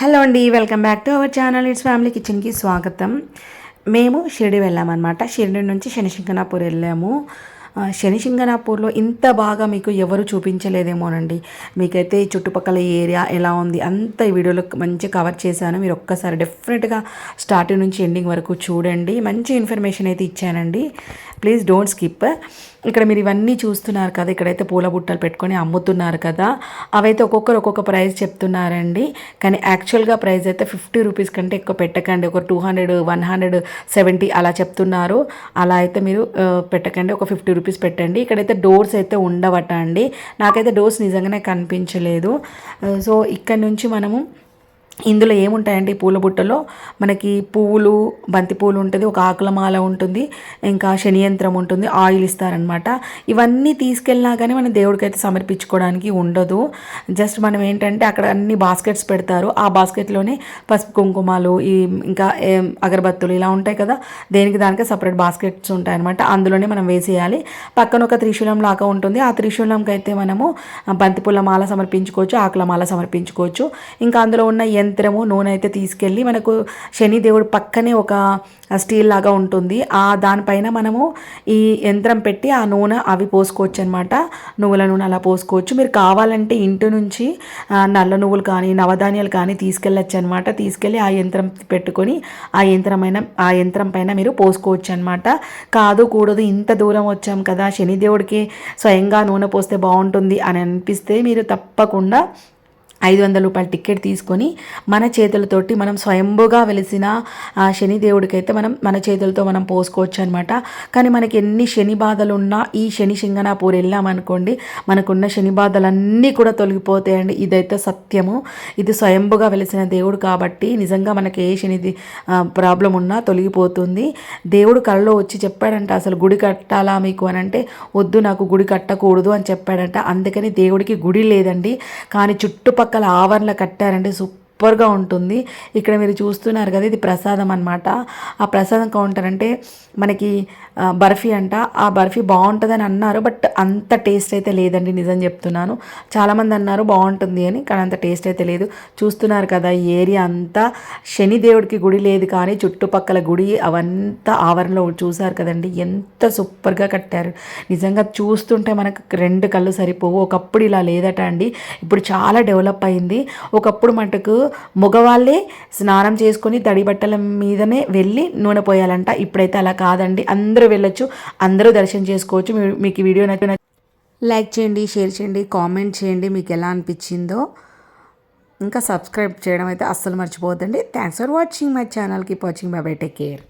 Hello అండి welcome back to our channel it's family కిచెన్కి స్వాగతం. మేము షిరిడి వెళ్ళామన్నమాట. షిరిడి నుంచి శనిశంకనాపూర్ వెళ్ళాము. ఆ, ఇంత బాగా మీకు ఎవరు చూపించలేదేమోనండి. మీకైతే చుట్టుపక్కల ఏరియా ఎలా ఉంది అంత ఈ వీడియోలో మంచి కవర్ చేశాను. మీరు ఒక్కసారి డెఫినెట్గా స్టార్టింగ్ నుంచి ఎండింగ్ వరకు చూడండి. మంచి ఇన్ఫర్మేషన్ అయితే ఇచ్చానండి. ప్లీజ్ డోంట్ స్కిప్ ఇక్కడ మీరు ఇవన్నీ చూస్తున్నారు కదా ఇక్కడైతే పూల బుట్టలు పెట్టుకొని అమ్ముతున్నారు కదా అవైతే ఒక్కొక్కరు ఒక్కొక్క ప్రైస్ చెప్తున్నారండి. కానీ యాక్చువల్గా ప్రైస్ అయితే ఫిఫ్టీ రూపీస్ కంటే ఎక్కువ పెట్టకండి. ఒక two hundred one hundred seventy అలా చెప్తున్నారు. అలా అయితే మీరు పెట్టకండి. ఒక ఫిఫ్టీ రూపీస్ పెట్టండి. ఇక్కడైతే డోర్స్ అయితే ఉండవట అండి. నాకైతే డోర్స్ నిజంగానే కనిపించలేదు. సో ఇక్కడ నుంచి మనము ఇందులో ఏముంటాయంటే ఈ పూల బుట్టలో మనకి పువ్వులు బంతి ఉంటుంది ఒక ఆకులమాల ఉంటుంది ఇంకా శని యంత్రం ఉంటుంది ఆయిల్ ఇస్తారనమాట ఇవన్నీ తీసుకెళ్ళినా కానీ మనం దేవుడికి అయితే సమర్పించుకోవడానికి ఉండదు. జస్ట్ మనం ఏంటంటే అక్కడ అన్ని బాస్కెట్స్ పెడతారు. ఆ బాస్కెట్లోనే పసుపు కుంకుమాలు ఈ ఇంకా ఏం అగరబత్తులు ఇలా ఉంటాయి కదా దేనికి దానికి సపరేట్ బాస్కెట్స్ ఉంటాయి అనమాట అందులోనే మనం వేసేయాలి. పక్కన ఒక త్రిశూలం లాగా ఉంటుంది. ఆ త్రిశూలంకి అయితే మనము బంతిపూల మాల సమర్పించుకోవచ్చు ఆకుల మాల సమర్పించుకోవచ్చు. ఇంకా అందులో ఉన్న యంత్రము నూనె అయితే తీసుకెళ్ళి మనకు శని దేవుడు పక్కనే ఒక స్టీల్ లాగా ఉంటుంది. ఆ దానిపైన మనము ఈ యంత్రం పెట్టి ఆ నూనె అవి పోసుకోవచ్చు అనమాట నువ్వుల నూనె అలా పోసుకోవచ్చు. మీరు కావాలంటే ఇంటి నుంచి నల్ల నువ్వులు కానీ నవధాన్యాలు కానీ తీసుకెళ్ళచ్చు అనమాట తీసుకెళ్ళి ఆ యంత్రం పెట్టుకొని ఆ యంత్రమైన ఆ యంత్రం పైన మీరు పోసుకోవచ్చు అనమాట కాదు కూడదు ఇంత దూరం వచ్చాం కదా శనిదేవుడికి స్వయంగా నూనె పోస్తే బాగుంటుంది అని అనిపిస్తే మీరు తప్పకుండా ఐదు వందల రూపాయల టికెట్ తీసుకొని మన చేతులతోటి మనం స్వయంభుగా వెలిసిన ఆ శని దేవుడికైతే మనం మన చేతులతో మనం పోసుకోవచ్చు అనమాట కానీ మనకి ఎన్ని శని బాధలు ఉన్నా ఈ శని శింగనాపూర్ వెళ్ళామనుకోండి మనకున్న శని బాధలన్నీ కూడా తొలగిపోతాయండి. ఇదైతే సత్యము. ఇది స్వయంభుగా వెలిసిన దేవుడు కాబట్టి నిజంగా మనకి ఏ శనిది ప్రాబ్లం ఉన్నా తొలగిపోతుంది. దేవుడు కళ్ళలో వచ్చి చెప్పాడంట అసలు గుడి కట్టాలా మీకు? అని అంటే వద్దు నాకు గుడి కట్టకూడదు అని చెప్పాడంట. అందుకని దేవుడికి గుడి లేదండి. కానీ చుట్టుపక్కల ఆవరణ కట్టారంటే సూపర్గా ఉంటుంది. ఇక్కడ మీరు చూస్తున్నారు కదా ఇది ప్రసాదం అనమాట ఆ ప్రసాదం కౌంటర్ అంటే మనకి బర్ఫీ అంట. ఆ బర్ఫీ బాగుంటుందని అన్నారు బట్ అంత టేస్ట్ అయితే లేదండి నిజం చెప్తున్నాను. చాలామంది అన్నారు బాగుంటుంది అని కానీ అంత టేస్ట్ అయితే లేదు. చూస్తున్నారు కదా ఈ ఏరియా అంతా శనిదేవుడికి గుడి లేదు కానీ చుట్టుపక్కల గుడి అవంతా ఆవరణలో చూసారు కదండి. ఎంత సూపర్గా కట్టారు. నిజంగా చూస్తుంటే మనకు రెండు కళ్ళు సరిపోవు. ఒకప్పుడు ఇలా లేదట అండి. ఇప్పుడు చాలా డెవలప్ అయింది. ఒకప్పుడు మటుకు మగవాళ్ళే స్నానం చేసుకొని తడి బట్టల మీదనే వెళ్ళి నూనె పోయాలంట. ఇప్పుడైతే అలా కాదండి. అందరూ వెళ్ళొచ్చు. అందరూ దర్శనం చేసుకోవచ్చు. మీ- మీకు ఈ వీడియో నచ్చిన లైక్ చేయండి షేర్ చేయండి కామెంట్ చేయండి. మీకు ఎలా అనిపించిందో ఇంకా సబ్స్క్రైబ్ చేయడం అయితే అస్సలు మర్చిపోద్దండి thanks for watching my channel keep watching bye bye take care